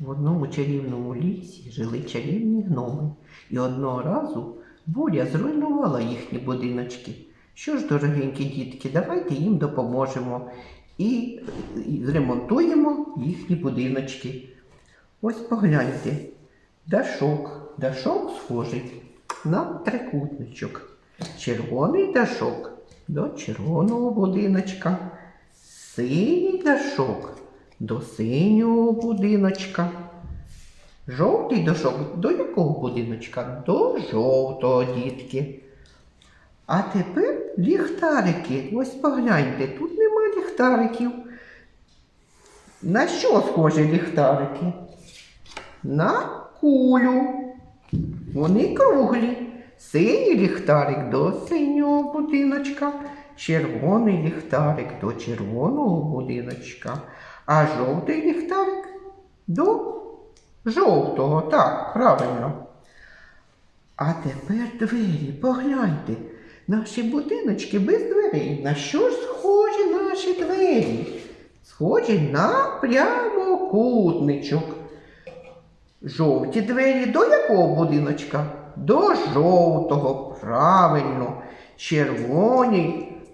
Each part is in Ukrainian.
В одному чарівному лісі жили чарівні гноми, і одного разу буря зруйнувала їхні будиночки. Що ж, дорогенькі дітки, давайте їм допоможемо і, зремонтуємо їхні будиночки. Ось погляньте, дашок, дашок схожий на трикутничок. Червоний дашок до червоного будиночка, синій дашок до синього будиночка. Жовтий дашок до якого будиночка? До жовтого дітки. А тепер ліхтарики. Ось погляньте, тут нема ліхтариків. На що схожі ліхтарики? На кулю. Вони круглі. Синій ліхтарик до синього будиночка, червоний ліхтарик до червоного будиночка, а жовтий ліхтарик до жовтого. Так, правильно. А тепер двері, погляньте, наші будиночки без дверей. На що ж схожі наші двері? Схожі на прямокутничок. Жовті двері до якого будиночка? До жовтого, правильно. Червоні, чер-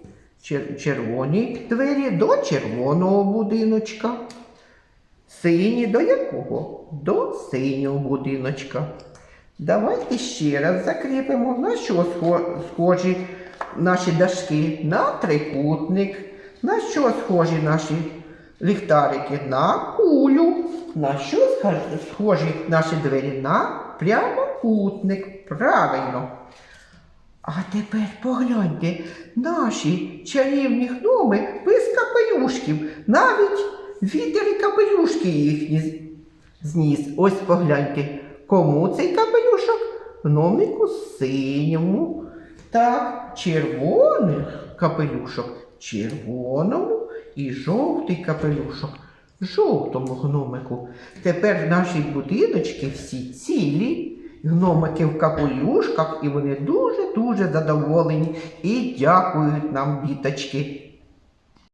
червоні двері до червоного будиночка. Сині до якого? До синього будиночка. Давайте ще раз закріпимо, на що схожі наші дашки? На трикутник. На що схожі наші ліхтарики? На кулю. На що схожі наші двері? На прямокутник. Правильно. А тепер погляньте, наші чарівні гноми без капелюшків, навіть вітер капелюшки їхні зніс. Ось погляньте, кому цей капелюшок? Гномику синьому. Так, червоний капелюшок червоному і жовтий капелюшок жовтому гномику. Тепер наші будиночки всі цілі, гномики в капелюшках, і вони дуже-дуже задоволені і дякують нам, діточки.